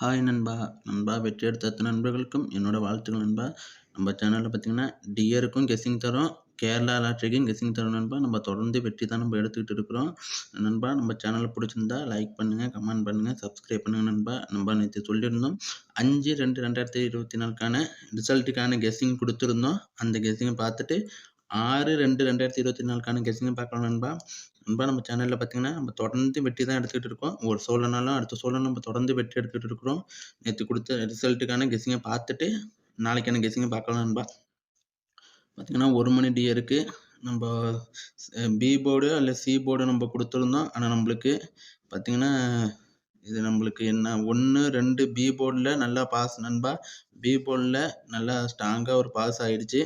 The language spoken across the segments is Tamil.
ஹாய் நண்பா. நண்பா வெற்றி எடுத்த அத்தனை நண்பர்களுக்கும் என்னோடய வாழ்த்துக்கள் நண்பா. நம்ம சேனலில் பார்த்தீங்கன்னா டியருக்கும் கெஸ்ஸிங் தரோம் கேரளா லாட்ரிக்கும் கெஸ்ஸிங் தரோம் நண்பா. நம்ம தொடர்ந்து வெற்றி தான் நம்ம எடுத்துக்கிட்டு இருக்கிறோம். நண்பா நம்ம சேனலை பிடிச்சிருந்தா லைக் பண்ணுங்கள் கமெண்ட் பண்ணுங்கள் சப்ஸ்கிரைப் பண்ணுங்கள் நண்பா. நம்ம நேற்று சொல்லியிருந்தோம் அஞ்சு ரெண்டு ரெண்டாயிரத்தி இருபத்தி நாலுக்கான ரிசல்ட்டுக்கான கெஸ்ஸிங் கொடுத்துருந்தோம். அந்த கெஸ்ஸிங்கை பார்த்துட்டு ஆறு ரெண்டு ரெண்டாயிரத்தி இருபத்தி நாலுக்கான கெஸ்டிங் பார்க்கலாம் நண்பா. நண்பா நம்ம சேனலில் பார்த்தீங்கன்னா நம்ம தொடர்ந்து வெற்றி தான் எடுத்துக்கிட்டு இருக்கோம். ஒரு சோழனாலும் அடுத்த சோழன் நம்ம தொடர்ந்து வெற்றி எடுத்துக்கிட்டு இருக்கிறோம். நேற்று கொடுத்த ரிசல்ட்டுக்கான கெஸ்ஸிங்கை பார்த்துட்டு நாளைக்கான கெஸ்ஸிங்கை பார்க்கலாம் நண்பா. பார்த்தீங்கன்னா ஒரு மணி டியருக்கு நம்ம பி போர்டு அல்ல சி போர்டு நம்ம கொடுத்துருந்தோம். ஆனால் நம்மளுக்கு பார்த்தீங்கன்னா இது நம்மளுக்கு என்ன? ஒன்று ரெண்டு பி போர்டில் நல்லா பாஸ் நண்பா. பி போர்டில் நல்லா ஸ்ட்ராங்காக ஒரு பாஸ் ஆகிடுச்சு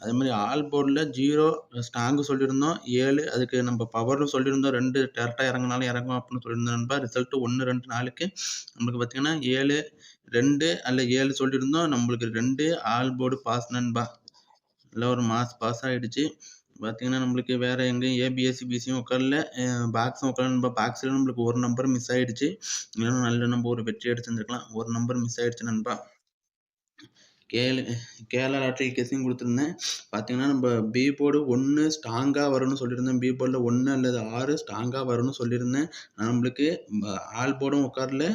அதே மாதிரி ஆல் போர்டில் ஜீரோ ஸ்ட்ராங்கு சொல்லியிருந்தோம். ஏழு அதுக்கு நம்ம பவரும் சொல்லியிருந்தோம். ரெண்டு டேரெக்டாக இறங்கினாலும் இறங்கும் அப்படின்னு சொல்லியிருந்தோம் நண்பா. ரிசல்ட்டு ஒன்று ரெண்டு நாளுக்கு நம்மளுக்கு பார்த்திங்கன்னா ஏழு ரெண்டு அல்ல ஏழு சொல்லியிருந்தோம். நம்மளுக்கு ரெண்டு ஆல் போர்டு பாஸ் நண்பா. நல்லா ஒரு மாஸ் பாஸ் ஆகிடுச்சு பார்த்தீங்கன்னா நம்மளுக்கு வேறு எங்கேயும் ஏபிஎஸ்சி பிசியும் உட்காரல. பாக்ஸும் உட்காரல நம்ம பாக்ஸில் நம்மளுக்கு ஒரு நம்பர் மிஸ் ஆகிடுச்சு இல்லைன்னா நல்ல நம்ம ஒரு வெற்றி எடுத்துருந்துருக்கலாம் ஒரு நம்பர் மிஸ் ஆகிடுச்சு நண்பா. கேளு கேரளா லாட்ரி கேஸையும் கொடுத்துருந்தேன். பார்த்தீங்கன்னா நம்ம பி போர்டு ஒன்று ஸ்ட்ராங்காக வரும்னு சொல்லியிருந்தேன். பி போர்டில் ஒன்று அல்லது ஆறு ஸ்ட்ராங்காக வரும்னு சொல்லியிருந்தேன். நம்மளுக்கு ஆல் போர்டும் உட்காரல.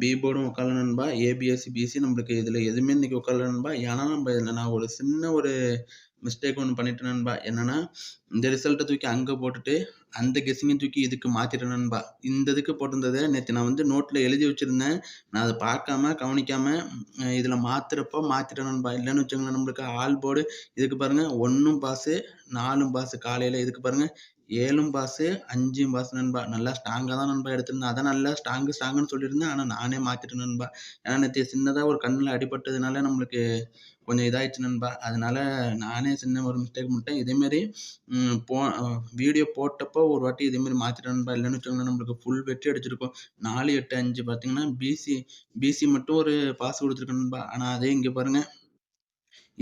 பி போர்டும் உட்காரல நண்பா. ஏபிஎஸ்சி பிசி நம்மளுக்கு இதில் எதுவுமே இன்றைக்கி உட்காரல நண்பா. ஏன்னா நம்ம இதில் நான் ஒரு சின்ன ஒரு மிஸ்டேக் ஒன்று பண்ணிட்டேன் நண்பா. என்னென்னா இந்த ரிசல்ட்டை தூக்கி அங்கே போட்டுட்டு அந்த கெஸ்ஸிங்கை தூக்கி இதுக்கு மாற்றிட்டேன் நண்பா. இந்த இதுக்கு போட்டிருந்ததை நேற்று நான் வந்து நோட்டில் எழுதி வச்சுருந்தேன். நான் அதை பார்க்காம கவனிக்காமல் இதில் மாற்றுறப்போ மாற்றிட்டேன் நண்பா. இல்லைன்னு வச்சுக்கோங்களேன் நம்மளுக்கு ஆல் போர்டு இதுக்கு பாருங்கள் ஒன்றும் பாஸு நாலும் பாஸு காலையில் இதுக்கு பாருங்கள் ஏழும் பாஸு அஞ்சும் பாஸ் நண்பா. நல்லா ஸ்ட்ராங்காக தான் நண்பா எடுத்திருந்தேன். அதான் நல்லா ஸ்ட்ராங்கு ஸ்ட்ராங்குன்னு சொல்லியிருந்தேன். ஆனால் நானே மாற்றிட்டேன் நண்பா. ஏன்னா நேற்று சின்னதாக ஒரு கண்ணில் அடிபட்டதுனால நம்மளுக்கு கொஞ்சம் இதாகிடுச்சு நண்பா. அதனால நானே சின்ன ஒரு மிஸ்டேக் பண்ணிட்டேன் இதேமாரி போ வீடியோ போட்டப்போ ஒரு வாட்டி இதேமாரி மாற்றிட்டேன் நண்பா. இல்லைன்னு வச்சுக்கோங்களேன் நம்மளுக்கு ஃபுல் வெற்றி அடிச்சிருக்கோம். நாலு எட்டு அஞ்சு பார்த்தீங்கன்னா பிசி பிசி மட்டும் ஒரு பாஸ் கொடுத்துருக்கேன் நண்பா. ஆனால் அதே இங்கே பாருங்கள்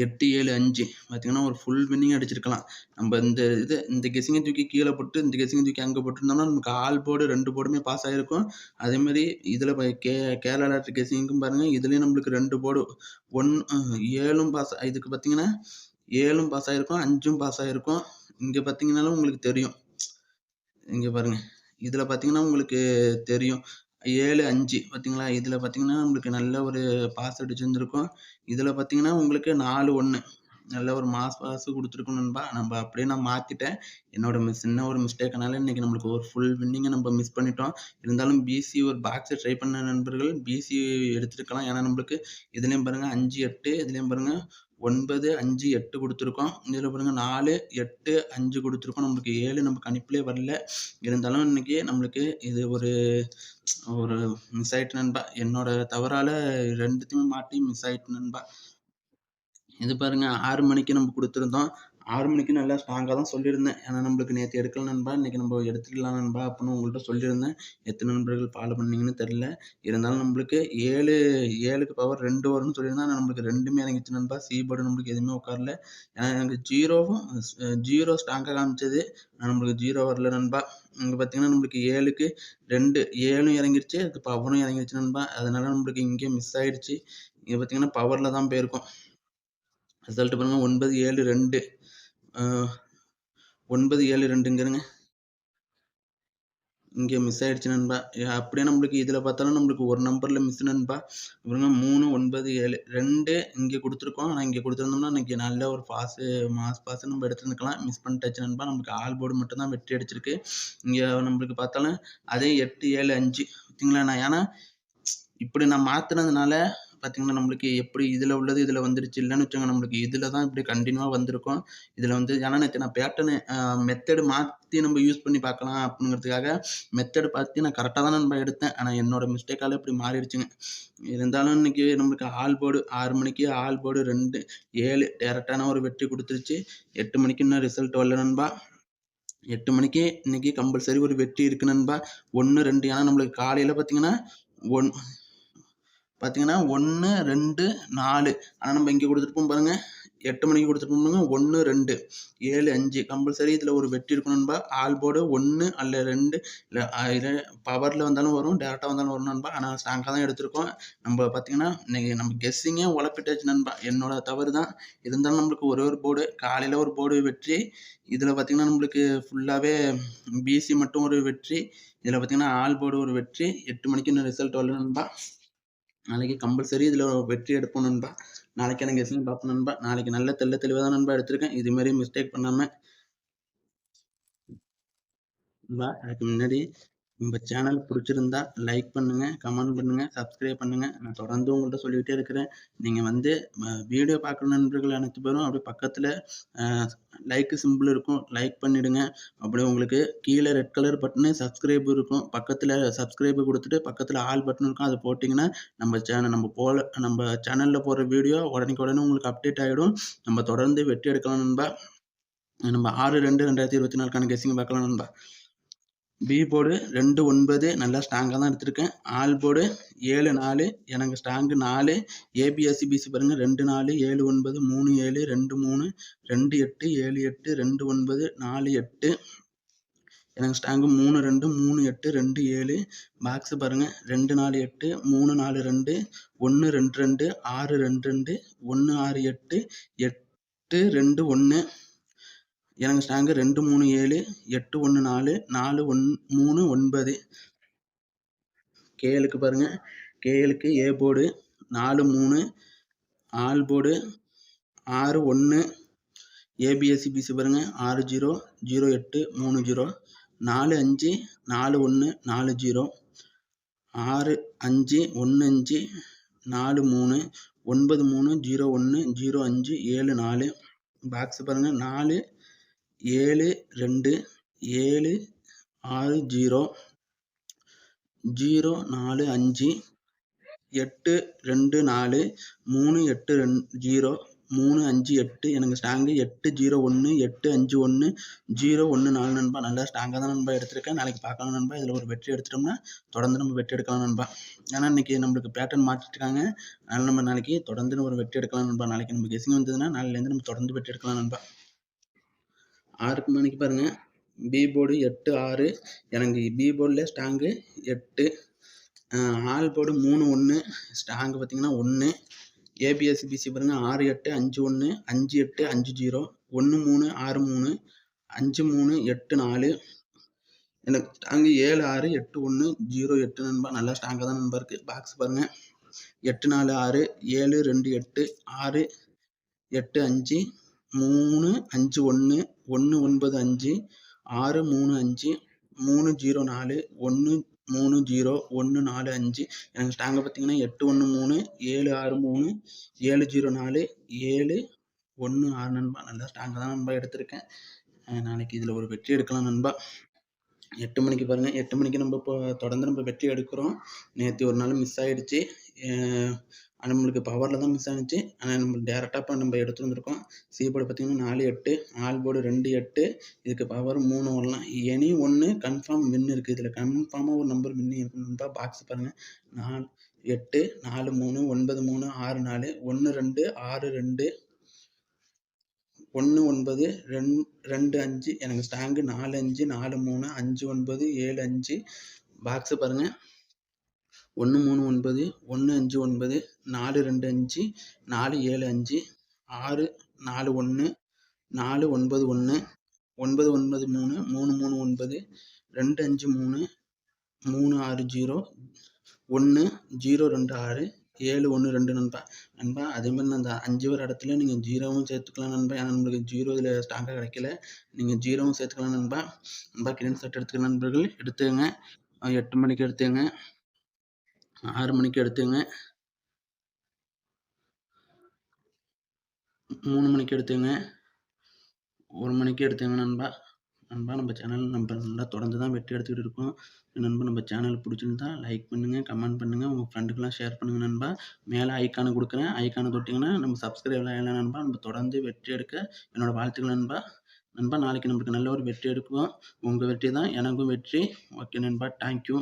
எட்டு ஏழு அஞ்சு. பார்த்தீங்கன்னா ஒரு ஃபுல் வின்னிங் அடிச்சிருக்கலாம். நம்ம இந்த இது இந்த கெஸிங்கை தூக்கி கீழே போட்டு இந்த கெஸிங்கை தூக்கி அங்கே போட்டிருந்தோம்னா நமக்கு ஆல் போர்டு ரெண்டு போர்டுமே பாஸ் ஆகிருக்கும் அதேமாதிரி இதில் கே கேரளா லாட்ரி கெஸிங்கும் பாருங்கள் இதுலேயும் நம்மளுக்கு ரெண்டு போர்டு. ஒன் ஏழும் பாஸ் இதுக்கு பார்த்தீங்கன்னா ஏழும் பாஸ் ஆகிருக்கும் அஞ்சும் பாஸ் ஆகிருக்கும் இங்கே பார்த்தீங்கன்னாலும் உங்களுக்கு தெரியும். இங்கே பாருங்கள் இதில் பார்த்தீங்கன்னா உங்களுக்கு தெரியும். ஏழு அஞ்சு பார்த்தீங்களா இதில் பார்த்தீங்கன்னா நம்மளுக்கு நல்ல ஒரு பாஸ் அடிச்சிருந்துருக்கும். இதில் பார்த்தீங்கன்னா உங்களுக்கு நாலு ஒன்று நல்ல ஒரு மாஸ் பாஸ் கொடுத்துருக்கோம் நண்பா. நம்ம அப்படியே நான் மாற்றிட்டேன் என்னோட மிஸ் சின்ன ஒரு மிஸ்டேக்னால இன்றைக்கி நம்மளுக்கு ஒரு ஃபுல் வின்னிங்கை நம்ம மிஸ் பண்ணிட்டோம். இருந்தாலும் பிசி ஒரு பாக்ஸை ட்ரை பண்ண நண்பர்கள் பிசி எடுத்துருக்கலாம். ஏன்னா நம்மளுக்கு இதுலேயும் பாருங்கள் அஞ்சு எட்டு இதுலேயும் பாருங்கள் ஒன்பது அஞ்சு எட்டு கொடுத்துருக்கோம். இதில் பாருங்கள் நாலு எட்டு அஞ்சு கொடுத்துருக்கோம். நம்மளுக்கு ஏழு நம்ம கணிப்பிலே வரல. இருந்தாலும் இன்றைக்கி நம்மளுக்கு இது ஒரு ஒரு மிஸ் ஆயிட்டு நண்பா. என்னோட தவறால் ரெண்டுத்தையுமே மாட்டி மிஸ் ஆயிட்டு நண்பா. இது பாருங்கள் ஆறு மணிக்கு நம்ம கொடுத்துருந்தோம். ஆறு மணிக்கு நல்லா ஸ்ட்ராங்காக தான் சொல்லியிருந்தேன். ஏன்னா நம்மளுக்கு நேற்று எடுக்கல நண்பா இன்றைக்கி நம்ம எடுத்துக்கலாம் நண்பா அப்படின்னு உங்கள்கிட்ட சொல்லியிருந்தேன். எத்தனை நண்பர்கள் ஃபாலோ பண்ணீங்கன்னு தெரில இருந்தாலும் நம்மளுக்கு ஏழு ஏழுக்கு பவர் ரெண்டு வரும்னு சொல்லியிருந்தேன் ஆனால் நம்மளுக்கு ரெண்டுமே இறங்கிச்சு நண்பா. சி போர்டு நம்மளுக்கு எதுவுமே உட்காரல. ஏன்னா எனக்கு ஜீரோவும் ஜீரோ ஸ்ட்ராங்காக காமிச்சது. நம்மளுக்கு ஜீரோ வரல நண்பா. இங்கே பார்த்தீங்கன்னா நம்மளுக்கு ஏழுக்கு ரெண்டு ஏழும் இறங்கிருச்சு அதுக்கு பவரும் இறங்கிருச்சு நண்பா. அதனால் நம்மளுக்கு இங்கே மிஸ் ஆகிடுச்சு இங்கே பார்த்தீங்கன்னா பவரில் தான் போயிருக்கோம். ரிசல்ட் பாருங்கள் ஒன்பது ஏழு ரெண்டு. ஒன்பது ஏழு ரெண்டுங்கிறங்க. இங்கே மிஸ் ஆகிடுச்சு நண்பா. அப்படியே நம்மளுக்கு இதில் பார்த்தாலும் நம்மளுக்கு ஒரு நம்பரில் மிஸ் நண்பா. இவருங்க மூணு ஒன்பது ஏழு ரெண்டு இங்கே கொடுத்துருக்கோம். ஆனால் இங்கே கொடுத்துருந்தோம்னா இன்றைக்கி நல்ல ஒரு பாஸு மாஸ் பாஸு நம்ம எடுத்துருந்துக்கலாம். மிஸ் பண்ணிட்டாச்சு நண்பா. நம்மளுக்கு ஆல் போர்டு மட்டும் தான் வெற்றி அடிச்சிருக்கு. இங்கே நம்மளுக்கு பார்த்தாலும் அதே எட்டு ஏழு அஞ்சு. ஓகேங்களா? நான் ஏன்னா இப்படி நான் மாற்றினதுனால பார்த்திங்கன்னா நம்மளுக்கு எப்படி இதில் உள்ளது இதில் வந்துருச்சு இல்லைன்னு வச்சுக்கோங்க நம்மளுக்கு இதில் தான் இப்படி கண்டினியூவாக வந்திருக்கும். இதில் வந்து ஏன்னா நேற்று நான் பேட்டர்னு மெத்தடு மாற்றி நம்ம யூஸ் பண்ணி பார்க்கலாம் அப்படிங்கிறதுக்காக மெத்தடு பார்த்து நான் கரெக்டாக தான் நம்ம எடுத்தேன். ஆனால் என்னோடய மிஸ்டேக்கால் இப்படி மாறிடுச்சுங்க. இருந்தாலும் இன்றைக்கி நம்மளுக்கு ஆல் போர்டு ஆறு மணிக்கு ஆல் போர்டு ரெண்டு ஏழு டேரெக்டான ஒரு வெற்றி கொடுத்துருச்சு. எட்டு மணிக்கு இன்னும் ரிசல்ட் வரல நண்பா. எட்டு மணிக்கு இன்றைக்கி கம்பல்சரி ஒரு வெற்றி இருக்கு நண்பா. ஒன்று ரெண்டு ஏன்னா நம்மளுக்கு காலையில் பார்த்தீங்கன்னா ஒன் பார்த்தீங்கன்னா ஒன்று ரெண்டு நாலு. ஆனால் நம்ம இங்கே கொடுத்துருப்போம் பாருங்கள் எட்டு மணிக்கு கொடுத்துருப்போம்னா ஒன்று ரெண்டு. ஏழு அஞ்சு. கம்பல்சரி இதில் ஒரு வெற்றி இருக்கணும்பா ஆல் போர்டு ஒன்று அல்ல ரெண்டு. இல்லை பவரில் வந்தாலும் வரும் டேரெக்டாக வந்தாலும் வரும் நண்பா. ஆனால் ஸ்ட்ராங்காக தான் எடுத்திருக்கோம். நம்ம பார்த்தீங்கன்னா இன்றைக்கி நம்ம கெஸ்ஸிங்கே உழப்பிட்டாச்சு நண்பா. என்னோட தவறு தான். இருந்தாலும் நம்மளுக்கு ஒரே ஒரு போர்டு காலையில் ஒரு போர்டு வெற்றி. இதில் பார்த்திங்கன்னா நம்மளுக்கு ஃபுல்லாகவே பிசி மட்டும் ஒரு வெற்றி. இதில் பார்த்திங்கன்னா ஆல் போர்டு ஒரு வெற்றி. எட்டு மணிக்கு இன்னும் ரிசல்ட் வரலன்பா நாளைக்கு கம்பல்சரி இதில் வெற்றி எடுப்போம் நண்பா. நாளைக்கு எனக்கு எஸ்எம் பார்ப்போம் நண்பா. நாளைக்கு நல்ல தெல்ல தெளிவாக தான் நண்பா எடுத்திருக்கேன். இது மாதிரி மிஸ்டேக் பண்ணாமல் அதுக்கு முன்னாடி நம்ம சேனல் பிடிச்சிருந்தா லைக் பண்ணுங்கள் கமெண்ட் பண்ணுங்கள் சப்ஸ்கிரைப் பண்ணுங்கள் நான் தொடர்ந்து உங்கள்கிட்ட சொல்லிக்கிட்டே இருக்கிறேன். நீங்கள் வந்து வீடியோ பார்க்குற நண்பர்கள் அனைத்து பேரும் அப்படியே பக்கத்தில் லைக்கு சிம்பிள் இருக்கும். லைக் பண்ணிவிடுங்க அப்படியே உங்களுக்கு கீழே ரெட் கலர் பட்டனு சப்ஸ்கிரைப் இருக்கும். பக்கத்தில் சப்ஸ்கிரைப் கொடுத்துட்டு பக்கத்தில் ஆல் பட்டன் இருக்கும். அதை போட்டிங்கன்னா நம்ம சேனல் நம்ம போல நம்ம சேனலில் போடுற வீடியோ உடனே உடனே உங்களுக்கு அப்டேட் ஆகிடும் நம்ம தொடர்ந்து வெட்டி எடுக்கலாம் நண்பா. நம்ம ஆறு ரெண்டு ரெண்டாயிரத்தி இருபத்தி நாலுக்கான கெஸ்ஸிங் பார்க்கலாம் நண்பா. பி போர்டு ரெண்டு ஒன்பது நல்லா ஸ்ட்ராங்காக தான் எடுத்திருக்கேன். ஆல் போர்டு ஏழு நாலு எனக்கு ஸ்ட்ராங்கு நாலு. ஏபிஎஸ்சி பிசி பாருங்கள் ரெண்டு நாலு ஏழு ஒன்பது மூணு ஏழு ரெண்டு மூணு ரெண்டு எட்டு ஏழு எட்டு ரெண்டு ஒன்பது நாலு எட்டு. எனக்கு ஸ்ட்ராங்கு மூணு ரெண்டு மூணு எட்டு ரெண்டு ஏழு. பாக்ஸு பாருங்கள் ரெண்டு நாலு எட்டு மூணு நாலு ரெண்டு ஒன்று ரெண்டு ரெண்டு ஆறு ரெண்டு ரெண்டு ஒன்று ஆறு எட்டு எட்டு ரெண்டு ஒன்று எனக்கு ஸ்ட்ராங்கு ரெண்டு மூணு ஏழு எட்டு ஒன்று நாலு நாலு ஒன் மூணு ஒன்பது. கேஎலுக்கு பாருங்கள் கேஎலுக்கு ஏ போர்டு நாலு மூணு ஆல் போர்டு ஆறு ஒன்று ஏபிஎஸ்சி பிசி பாருங்கள் ஆறு ஜீரோ ஜீரோ எட்டு மூணு ஜீரோ. நாலு அஞ்சு நாலு ஒன்று நாலு ஜீரோ. ஆறு அஞ்சு ஒன்று அஞ்சு நாலு மூணு ஒன்பது மூணு ஜீரோ ஒன்று ஜீரோ அஞ்சு ஏழு நாலு. பாக்ஸ் பாருங்கள் நாலு ஏழு ரெண்டு ஏழு ஆறு ஜீரோ ஜீரோ நாலு அஞ்சு எட்டு ரெண்டு நாலு மூணு எட்டு ரெண் ஜீரோ மூணு அஞ்சு எட்டு எனக்கு ஸ்டாங்கு எட்டு ஜீரோ ஒன்று எட்டு அஞ்சு ஒன்று ஜீரோ ஒன்று நாலு நண்பா. நல்லா ஸ்டாங்காக தான் நண்பா எடுத்திருக்கேன். நாளைக்கு பார்க்கலாம் நண்பா. இதில் ஒரு வெற்றி எடுத்துட்டோம்னா தொடர்ந்து நம்ம வெற்றி எடுக்கலாம் நண்பா. ஏன்னா இன்றைக்கி நம்மளுக்கு பேட்டர்ன் மாற்றிட்டுருக்காங்க அதனால் நம்ம நாளைக்கு தொடர்ந்து ஒரு வெற்றி எடுக்கலாம் நண்பா. நாளைக்கு நம்ம கெசிங் வந்ததுன்னா நாளையிலேருந்து நம்ம தொடர்ந்து வெற்றி எடுக்கலாம் நண்பா. ஆறுக்கு மணிக்கு பாருங்கள் பி போர்டு எட்டு ஆறு. எனக்கு பி போர்டில் ஸ்ட்ராங்கு எட்டு. ஆல் போர்டு மூணு ஒன்று ஸ்ட்ராங்கு பார்த்திங்கன்னா ஒன்று ஏபிஎஸ்சி பிசி பாருங்கள் ஆறு எட்டு அஞ்சு ஒன்று அஞ்சு எட்டு அஞ்சு ஜீரோ ஒன்று மூணு ஆறு மூணு. அஞ்சு மூணு எட்டு நாலு. எனக்கு ஸ்ட்ராங்கு ஏழு ஆறு எட்டு ஒன்று ஜீரோ எட்டு நண்பா. நல்லா ஸ்ட்ராங்காக தான் நண்பா இருக்குது பாக்ஸ் பாருங்கள் எட்டு நாலு ஆறு. ஏழு ரெண்டு எட்டு. ஆறு எட்டு அஞ்சு. மூணு அஞ்சு ஒன்று ஒன்று ஒன்பது அஞ்சு ஆறு மூணு அஞ்சு மூணு ஜீரோ நாலு ஒன்று மூணு ஜீரோ ஒன்று நாலு அஞ்சு. எனக்கு ஸ்டாங்கை பார்த்தீங்கன்னா எட்டு ஒன்று மூணு ஏழு ஆறு மூணு ஏழு ஜீரோ நாலு ஏழு ஒன்று ஆறு நண்பா. நல்லா ஸ்டாங்கை தான் நண்பா எடுத்திருக்கேன். நாளைக்கு இதில் ஒரு வெற்றி எடுக்கலாம் நண்பா. எட்டு மணிக்கு பாருங்கள் எட்டு மணிக்கு நம்ம இப்போ தொடர்ந்து நம்ம வெற்றி எடுக்கிறோம். நேற்று ஒரு நாள் மிஸ் ஆகிடுச்சு நம்மளுக்கு பவரில் தான் மிஸ் ஆனிச்சு. ஆனால் நம்ம டேரெக்டாக இப்போ நம்ம எடுத்து வந்திருக்கோம். சி போர்டு பார்த்திங்கன்னா நாலு எட்டு ஆல் போர்டு ரெண்டு எட்டு இதுக்கு பவர் மூணு வரலாம். எனி ஒன்று கன்ஃபார்ம் வின் இருக்குது இதில் கன்ஃபார்மாக ஒரு நம்பர் வின் இருக்குன்னு பாக்ஸ் பாருங்கள் நாலு எட்டு நாலு மூணு ஒன்பது மூணு ஆறு நாலு ஒன்று ரெண்டு ஆறு ரெண்டு ஒன்று ஒன்பது ரெண் ரெண்டு அஞ்சு எனக்கு ஸ்டாங்கு நாலு அஞ்சு நாலு மூணு அஞ்சு ஒன்பது ஏழு அஞ்சு பாக்ஸு பாருங்கள் ஒன்று மூணு ஒன்பது ஒன்று அஞ்சு ஒன்பது நாலு ரெண்டு அஞ்சு நாலு ஏழு அஞ்சு ஆறு நாலு ஒன்று நாலு ஒன்பது ஒன்று ஒன்பது ஒன்பது மூணு மூணு மூணு ஒன்பது ரெண்டு அஞ்சு மூணு மூணு ஆறு ஜீரோ ஒன்று ஜீரோ ரெண்டு ஆறு ஏழு ஒன்று ரெண்டு நண்பா. நண்பா அதே மாதிரி அந்த அஞ்சு வர இடத்துல நீங்கள் ஜீரோவும் சேர்த்துக்கலாம் நண்பா. ஏன்னா நம்மளுக்கு ஜீரோ இதில் ஸ்ட்ராங்காக கிடைக்கல. நீங்கள் ஜீரோவும் சேர்த்துக்கலாம் நண்பா. நண்பா கிரீன் ஷர்ட் எடுத்துக்கலாம் நண்பர்கள் எடுத்துங்க எட்டு மணிக்கு எடுத்துங்க ஆறு மணிக்கு எடுத்துங்க மூணு மணிக்கு எடுத்துங்க ஒரு மணிக்கு எடுத்துங்க நண்பா. நண்பா நம்ம சேனல் நம்ம நல்லா தொடர்ந்து தான் வெற்றி எடுத்துக்கிட்டு இருக்கோம். நண்பா நம்ம சேனல் பிடிச்சிருந்தா லைக் பண்ணுங்கள் கமெண்ட் பண்ணுங்கள் உங்கள் ஃப்ரெண்டுக்கெலாம் ஷேர் பண்ணுங்கள் நண்பா. மேலே ஐக்கானு கொடுக்குறேன். ஐக்கானு தொட்டிங்கன்னா நம்ம சப்ஸ்கிரைப் ஆகலாம் நண்பா. நம்ம தொடர்ந்து வெற்றி எடுக்க என்னோடய வாழ்த்துக்கள் நண்பா. நண்பா நாளைக்கு நம்மளுக்கு நல்ல ஒரு வெற்றி எடுக்கும் உங்கள் வெற்றி தான் எனக்கும் வெற்றி. ஓகே நண்பா தேங்க்யூ